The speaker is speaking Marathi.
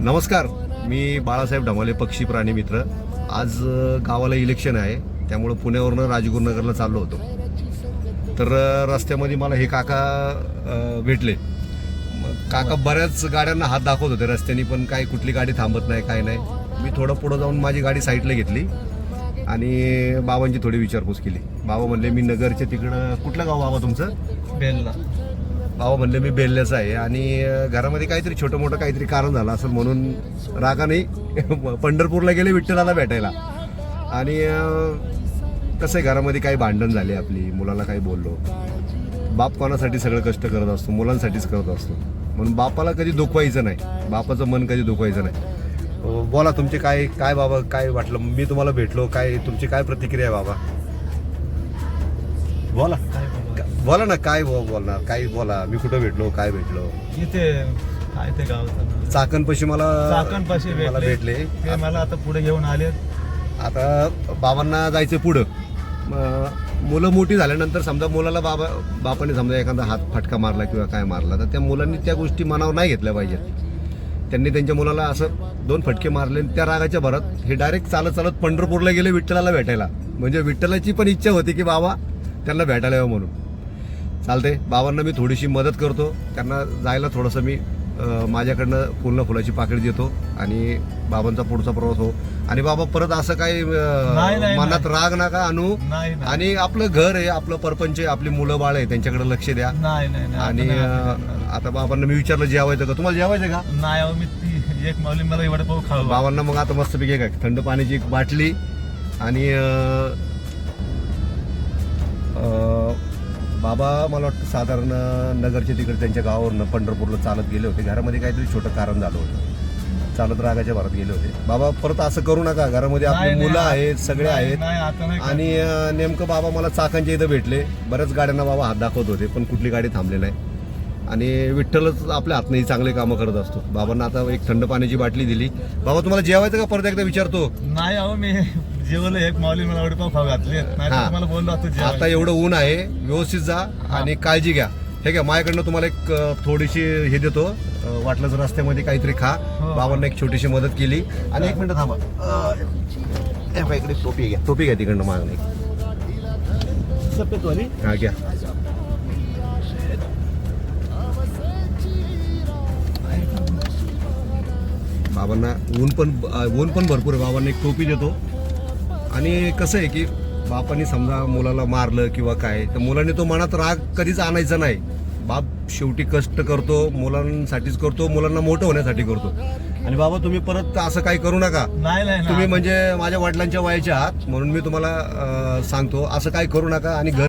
नमस्कार मी बाळासाहेब ढमाले पक्षी प्राणी मित्र. आज गावाला इलेक्शन आहे त्यामुळं पुण्यावरनं राजगुरुनगरला चाललो होतो. तर रस्त्यामध्ये मला हे काका भेटले. मग काका बऱ्याच गाड्यांना हात दाखवत होते रस्त्याने पण काही कुठली गाडी थांबत नाही काय नाही. मी थोडं पुढं जाऊन माझी गाडी साईडला घेतली आणि बाबांची थोडी विचारपूस केली. बाबा म्हणले मी नगरच्या तिकडं कुठलं गाव बाबा तुमचं? बेलला बाबा म्हणले मी बेल्ल्याचं आहे. आणि घरामध्ये काहीतरी छोटं मोठं काहीतरी कारण झालं असं म्हणून रागाने पंढरपूरला गेले विठ्ठलाला भेटायला. आणि कसं आहे घरामध्ये काही भांडण झाले आपली मुलाला काही बोललो. बाप कोणासाठी सगळं कष्ट करत असतो मुलांसाठीच करत असतो. म्हणून बापाला कधी दुखवायचं नाही. बापाचं मन कधी दुखवायचं नाही. बोला तुमचे काय काय बाबा काय वाटलं? मी तुम्हाला भेटलो काय तुमची काय प्रतिक्रिया आहे बाबा? बोला. काय बोलू? ना काय बोलणार? काय बोला. मी कुठं भेटलो काय भेटलो? इथे काय ते नाव? चाकणपाशी मला चाकणपाशी मला भेटले. ते मला आता पुढे घेऊन आले. आता बाबांना जायचं पुढं. मुलं मोठी झाल्यानंतर समजा मुलाला बाबा बापाने समजा एखादा हात फटका मारला किंवा काय मारला तर त्या मुलांनी त्या गोष्टी मनावर नाही घेतल्या पाहिजेत. त्यांनी त्यांच्या मुलाला असं दोन फटके मारले आणि त्या रागाच्या भरात हे डायरेक्ट चालत चालत पंढरपूरला गेले विठ्ठलाला भेटायला. म्हणजे विठ्ठलाची पण इच्छा होती की बाबा त्यांना भेटायला यावं म्हणून. चालते बाबांना मी थोडीशी मदत करतो. त्यांना जायला थोडंसं मी माझ्याकडनं पूर्ण फुलाची पाकळी देतो आणि बाबांचा पुढचा प्रवास हो. आणि बाबा परत असं काही मनात राग नका आणू. नाही आणि आपलं घर आहे आपलं परपंच आहे आपली मुलं बाळ आहे त्यांच्याकडे लक्ष द्या. आणि आता बाबांना मी विचारलं जेवायचं का? तुम्हाला जेवायचं का? नाही एक मला बाबांना मग आता मस्तपैकी काय थंड पाण्याची एक बाटली आणि बाबा मला वाटतं साधारण नगरच्या तिकडे त्यांच्या गावावरनं पंढरपूरला चालत गेले होते. घरामध्ये काहीतरी छोटं कारण झालं होतं. चालत रागाच्या भरात गेले होते. बाबा परत असं करू नका. घरामध्ये आपली मुलं आहेत सगळे आहेत. आणि नेमकं बाबा मला चाकांच्या इथं भेटले. बऱ्याच गाड्यांना बाबा हात दाखवत होते पण कुठली गाडी थांबली नाही. आणि विठ्ठलच आपल्या हातनं ही चांगले कामं करत असतो. बाबांना आता एक थंड पाण्याची बाटली दिली. बाबा तुम्हाला जेवायचं का? परत एकदा विचारतो. नाही अहो मी जेवलं एक माऊली मला एवढे पाव खाऊ घातले हा. मला बोललो आता. एवढं ऊन आहे व्यवस्थित जा आणि काळजी घ्या. हे घ्या माझ्याकडनं तुम्हाला एक अ, थोडीशी हे देतो. अ, वाटलं जर रस्त्यामध्ये काहीतरी खा. हो. बाबांना एक छोटीशी मदत केली. आणि एक मिनिट थांबा. अ, इकडे टोपी घ्या. टोपी घ्या तिकडनं मागणे सफेदवाली? हा घ्या. बाबांना ऊन पण अ, ऊन पण भरपूर आहे. बाबांना एक टोपी देतो. आणि कसं आहे की बापाने समजा मुलाला मारलं किंवा काय तर मुलांनी तो मनात राग कधीच आणायचा नाही. बाप शेवटी कष्ट करतो मुलांसाठीच करतो मुलांना मोठं होण्यासाठी करतो. आणि बाबा तुम्ही परत असं काही करू नका. नाही नाही तुम्ही म्हणजे माझ्या वडिलांच्या वयाचे आहात म्हणून मी तुम्हाला अ, सांगतो असं काही करू नका आणि घर